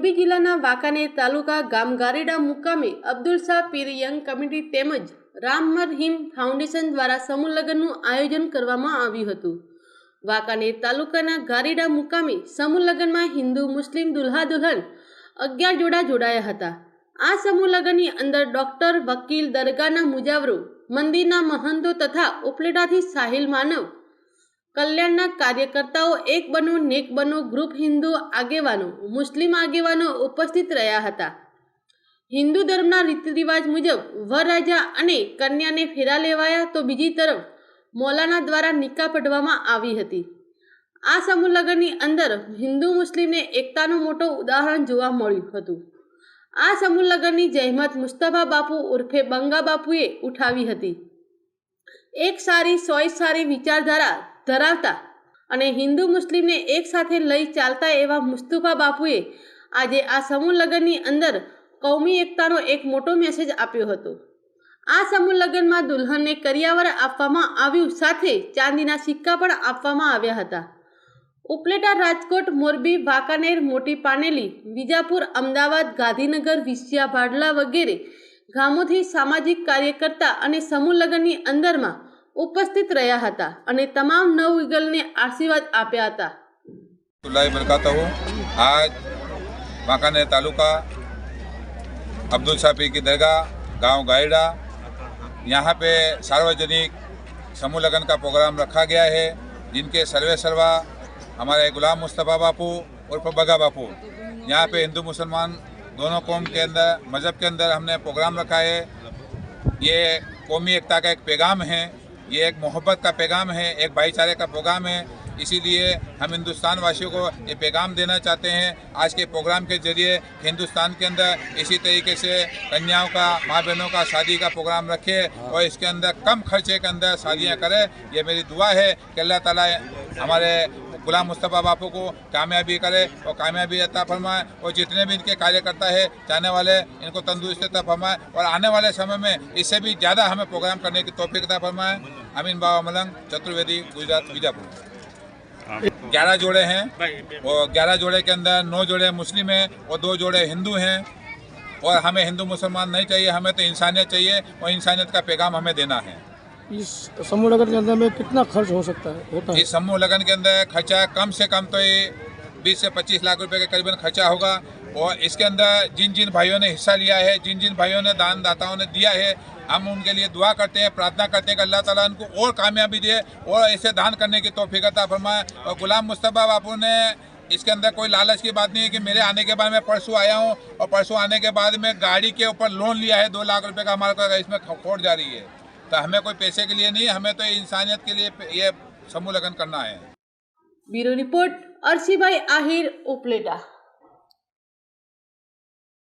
મોરબી જિલ્લાના વાંકાનેર તાલુકા ગામ ગારેડા મુકામે અબ્દુલ શાહ પીર યંગ કમિટી તેમજ રામમરહીમ ફાઉન્ડેશન દ્વારા સમૂહ લગ્નનું આયોજન કરવામાં આવ્યું હતું વાંકાનેર તાલુકાના ગારેડા મુકામે સમૂહ લગ્નમાં હિન્દુ મુસ્લિમ દુલ્હા દુલ્હન અગિયાર જોડા જોડાયા હતા આ સમૂહ લગ્નની અંદર ડોક્ટર વકીલ દરગાહના મુજાવરો મંદિરના મહંતો તથા ઉપલેટાથી સાહિલ માનવ કલ્યાણના કાર્યકર્તાઓ એક બનો નેક બનો ગ્રુપ હિન્દુ આગેવાનો મુસ્લિમ આગેવાનો ઉપસ્થિત રહ્યા હતા હિન્દુ ધર્મના રીતિ રિવાજ મુજબ વરરાજા અને કન્યાને ફેરા લેવાયા તો બીજી તરફ મોલાના દ્વારા નિકાહ પડવામાં આવી હતી આ સમૂહ અંદર હિન્દુ મુસ્લિમને એકતાનું મોટો ઉદાહરણ જોવા મળ્યું હતું આ સમૂહ જહેમત મુસ્તફા બાપુ ઉર્ફે બંગા બાપુએ ઉઠાવી હતી એક સારી સોય સારી વિચારધારા ધરાવતા અને હિન્દુ મુસ્લિમને એકસાથે લઈ ચાલતા એવા મુસ્તુફા બાપુએ આજે આ સમૂહ લગ્નની અંદર કૌમી એકતાનો એક મોટો મેસેજ આપ્યો હતો આ સમૂહ લગ્નમાં દુલ્હનને કરિયાવર આપવામાં આવ્યું સાથે ચાંદીના સિક્કા પણ આપવામાં આવ્યા હતા ઉપલેટા રાજકોટ મોરબી વાંકાનેર મોટી પાનેલી વિજાપુર અમદાવાદ ગાંધીનગર વિસિયા ભાડલા વગેરે ગામોથી સામાજિક કાર્યકર્તા અને સમૂહ લગ્નની અંદરમાં उपस्थित रहे હતા અને તમામ નવ ઉગલને આશીર્વાદ આપ્યા હતા કુલાઈ બરકાતા હો આજ બાકાને તાલુકા અબ્દુલશાફી કે દરગાહ ગામ ગાયડા યહા પે સરવાજની સમુલગન કા પ્રોગ્રામ રખા ગયા હે જિનકે સર્વે સર્વા અમારા ગુલામ મુસ્તફા બાપુ ઓર ફબગા બાપુ યહા પે હિન્દુ મુસ્લમાન દોનો કોમ કે અંદર મઝબ કે અંદર હમને પ્રોગ્રામ રખા હે યે કોમી એકતા કા એક પેગામ હે ये एक मोहब्बत का पैगाम है एक भाईचारे का प्रोग्राम है इसीलिए हम हिंदुस्तान वासियों को ये पैगाम देना चाहते हैं आज के प्रोग्राम के जरिए हिंदुस्तान के अंदर इसी तरीके से कन्याओं का माँ बहनों का शादी का प्रोग्राम रखे और इसके अंदर कम खर्चे के अंदर शादियाँ करें ये मेरी दुआ है कि अल्लाह ताला हमारे गुलाम मुस्तफ़ा बापू को कामयाबी करे और कामयाबी अता फरमाए और जितने भी इनके कार्यकर्ता है जाने वाले इनको तंदुरुस्त अता फरमाए और आने वाले समय में इससे भी ज़्यादा हमें प्रोग्राम करने की तोफीक अता फरमाए अमीन बाबा मलंग चतुर्वेदी गुजरात बीजापुर ग्यारह जोड़े हैं और ग्यारह जोड़े के अंदर नौ जोड़े मुस्लिम हैं और दो जोड़े हिंदू हैं और हमें हिंदू मुसलमान नहीं चाहिए हमें तो इंसानियत चाहिए और इंसानियत का पैगाम हमें देना है इस समूह लगन के अंदर में कितना खर्च हो सकता है होता है इस समूह लगन के अंदर खर्चा कम से कम तो ये बीस से पच्चीस लाख रुपए के करीबन खर्चा होगा और इसके अंदर जिन जिन भाइयों ने हिस्सा लिया है जिन जिन भाइयों ने दान दाताओं ने दिया है हम उनके लिए दुआ करते हैं प्रार्थना करते हैं कि अल्लाह ताला उनको और कामयाबी दे और ऐसे दान करने की तोफ़ी करता फरमाए और गुलाम मुस्तफ़ा बापू ने इसके अंदर कोई लालच की बात नहीं है कि मेरे आने के बाद मैं परसों आया हूँ और परसों आने के बाद में गाड़ी के ऊपर लोन लिया है दो लाख रुपये का हमारे इसमें खोट जा रही है तो हमें कोई पैसे के लिए नहीं हमें तो इंसानियत के लिए ये समूह लगन करना है ब्यूरो रिपोर्ट भाई आहिर उपलेटा